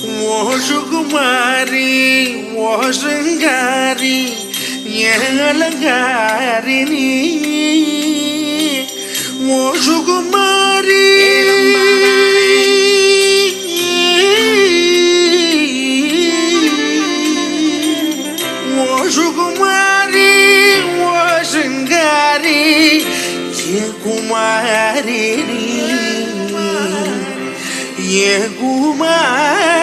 ஓ சுகுமாரி ஓ சிங்காரி ஏலங்காரி நீ. ஓ சுகுமாரி ஓ சுகுமாரி ஓ சிங்காரி ஏ குமாரி நீ. ஏ குமாரி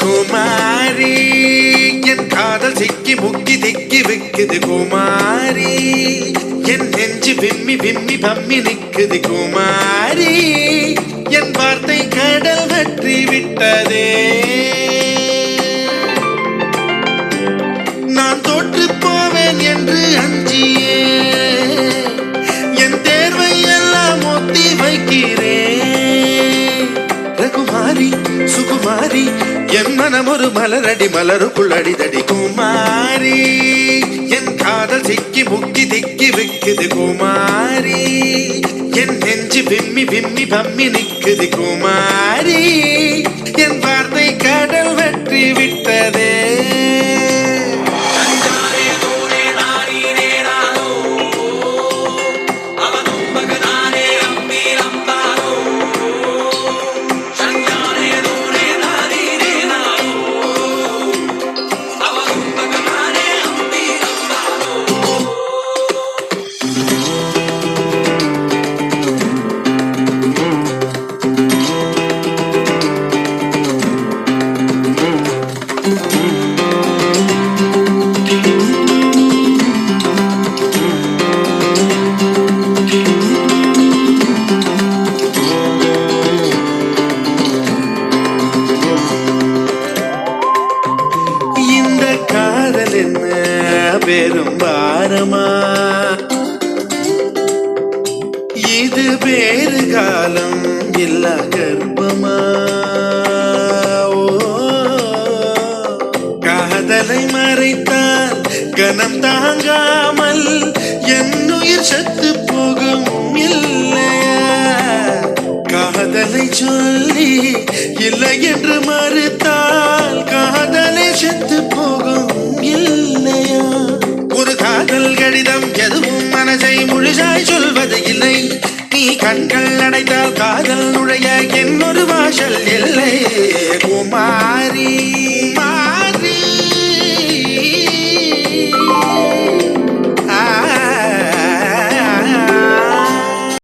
குமாரி என் காதல் சிக்கி முக்கி திக்கி விக்குது குமாரி. என் நெஞ்சு விம்மி விம்மி பம்மி நிக்குது குமாரி. குமாரி சுகுமாரி என் மனம் ஒரு மலரடி மலருக்குள் அடிதடி குமாரி. என் காதல் சிக்கி முக்கி திக்கி விக்குது குமாரி. என் நெஞ்சு விம்மி விம்மி பம்மி நிக்குது குமாரி. என் வார்த்தை கடல் வெட்ட பெரும் பாரமா இது வேறு காலம் இல்ல கர்ப்பமா? காதலை மறைத்தால் கனம் தாங்காமல் என்னுயிர் உயிர் செத்து போகும் இல்லையா? காதலை சொல்லி இல்லை என்று மறுத்தால் முழுசாய் சொல்வது இல்லை நீ கண்கள் அடைத்தால் காதல் நுழைய என்னொரு வாசல் இல்லை